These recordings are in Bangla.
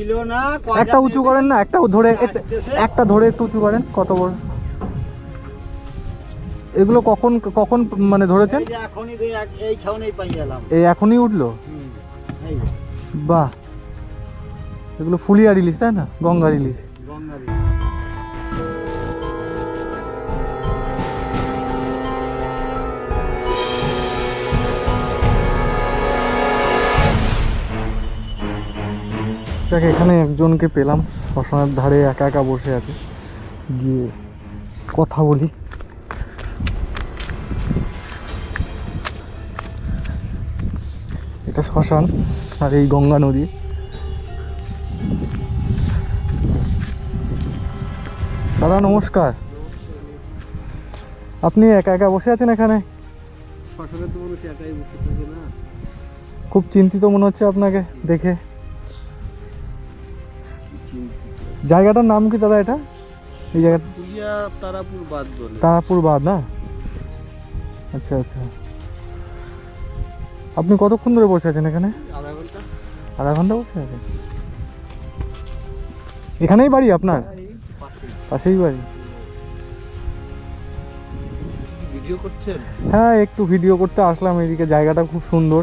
ছিল না একটা উঁচু করেন না একটা ধরে একটা- একটা ধরে একটু উঁচু করেন কত বড়? এগুলো কখন কখন মানে ধরেছেন? এই এখনই এই খাওনেই পাই গেলাম। এই এখনই উঠল? বাহ। এগুলো ফুলিয়া ইলিশ তাই না? গঙ্গার ইলিশ গঙ্গার দেখ এখানে একজনকে পেলাম শ্মশানের ধারে একা একা বসে আছে। গিয়ে কথা বলি। এটা শ্মশান আর এই গঙ্গা নদী। দাদা নমস্কার। আপনি একা একা বসে আছেন এখানে? খুব চিন্তিত মনে হচ্ছে আপনাকে দেখে। জায়গাটার নাম কি দাদা এটা? এই জায়গা পুলিয়া তারাপুর বাদ বলে। তারাপুর বাদ না? আচ্ছা আচ্ছা। আপনি কতক্ষণ ধরে বসে আছেন এখানে? আধা ঘণ্টা। আধা ঘণ্টা বসে আছেন? এখানেই বাড়ি আপনার? পাশেই। বাড়ি? ভিডিও করছেন? হ্যাঁ একটু ভিডিও করতে আসলাম এদিকে জায়গাটা খুব সুন্দর।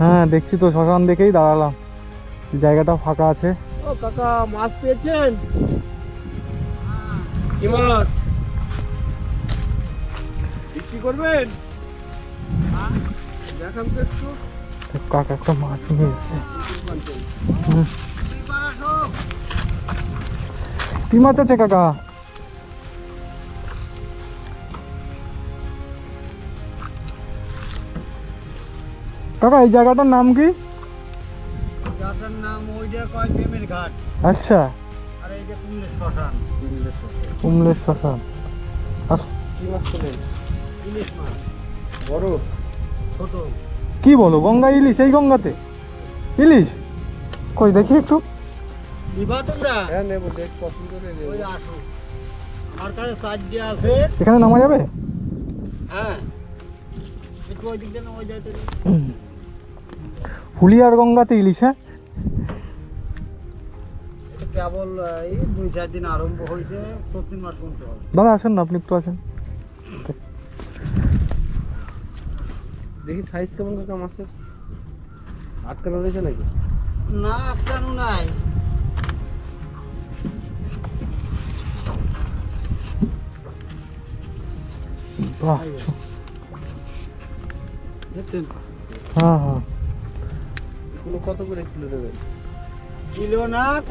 হ্যাঁ দেখছি তো শ্মশান দেখেই দাঁড়ালাম। জায়গাটা ফাঁকা আছে। ও কাকা মাছ পেয়েছেন? কি মাছ? বিক্রি করবেন? দেখান তো একটু। কাকা একটা মাছ নিয়ে এসছে। কি মাছ আছে কাকা? কাকা এই জায়গাটার নাম কি? নাম ওই যে কয় প্রেমের ঘাট। আচ্ছা। আর এই যে শ্মশান। শ্মশান। কুমলের শ্মশান। কি মাছ তোলেন ইলিশ মাছ। বড়? ছোট। কি বলো গঙ্গা ইলিশ এই গঙ্গাতে? ইলিশ? কই দেখি একটু। নিবা তোমরা? হ্যাঁ নেব দেখ পছন্দ করে নেব। ওই আসো। আমার কাছে চারটে আছে। এখানে নামা যাবে? হ্যাঁ। একটু ওই দিক দিয়ে না ওই যাইতে ফুলিয়ার গঙ্গাতে ইলিশ হ্যাঁ? কেবল এই দুই চার দিন আরম্ভ হয়েছে চতুর্থ মাস পর্যন্ত হবে। দাদা আসেন না আপনি একটু আসেন। দেখি সাইজ কেমন কাকা মাছের আটকানো রয়েছে নাকি? না আটকানো নাই। দেখছেন? হ্যাঁ হ্যাঁ। কত করে কিলো দেবেন?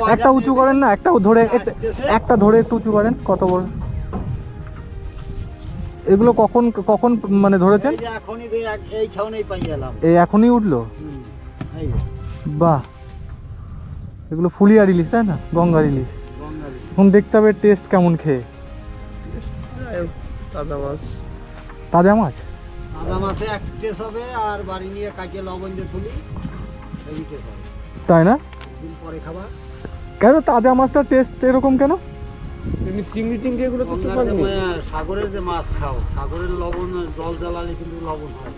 একটা উঁচু করেন না একটা ধরে একটা- একটা ধরে একটু উঁচু করেন কত বড়? এগুলো কখন কখন মানে ধরেছেন? এই এখনই উঠল? বাহ। এগুলো ফুলিয়ার ইলিশ তাই না? গঙ্গার ইলিশ এখন দেখতে হবে টেস্ট কেমন খেয়ে। তাজা মাছ। তাজা মাছ? এক টেস হবে আর বাড়ি নিয়ে লবণ দিয়ে তুলি তাই না? দিন পরে খাবার কেন তাজা মাছটার টেস্ট এরকম কেন? এমনি চিংড়ি চিংড়ি এগুলো তো সাগরের যে মাছ খাও সাগরের লবণ জল জ্বালালে কিন্তু লবণ হয়।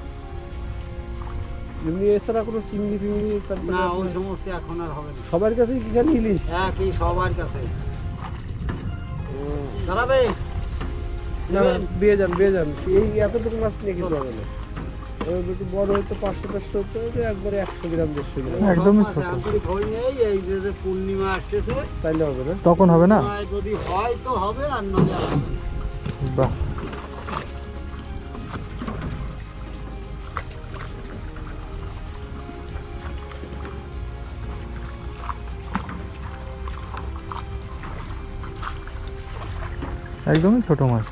এমনি এছাড়া কোনো চিংড়ি ফিংড়ি না ওই সমস্ত এখন আর হবে না। সবার কাছেই কি জানি ইলিশ? একই সবার কাছে। দাঁড়াবে। দিয়ে যান দিয়ে যান। এই এতটুকু মাছ নিয়ে কিন্তু হবে না। একটু বড় পাঁচশো পাঁচশো হতো যে একবারে একশো গ্রাম দেড়শো গ্রাম। একদমই ছোট। আন্তরিক নেই এই যে যে পূর্ণিমা আসতেছে তাইলে হবে না? তখন হবে না? যদি হয় তো হবে আর নয় না। বাহ। একদমই ছোট মাছ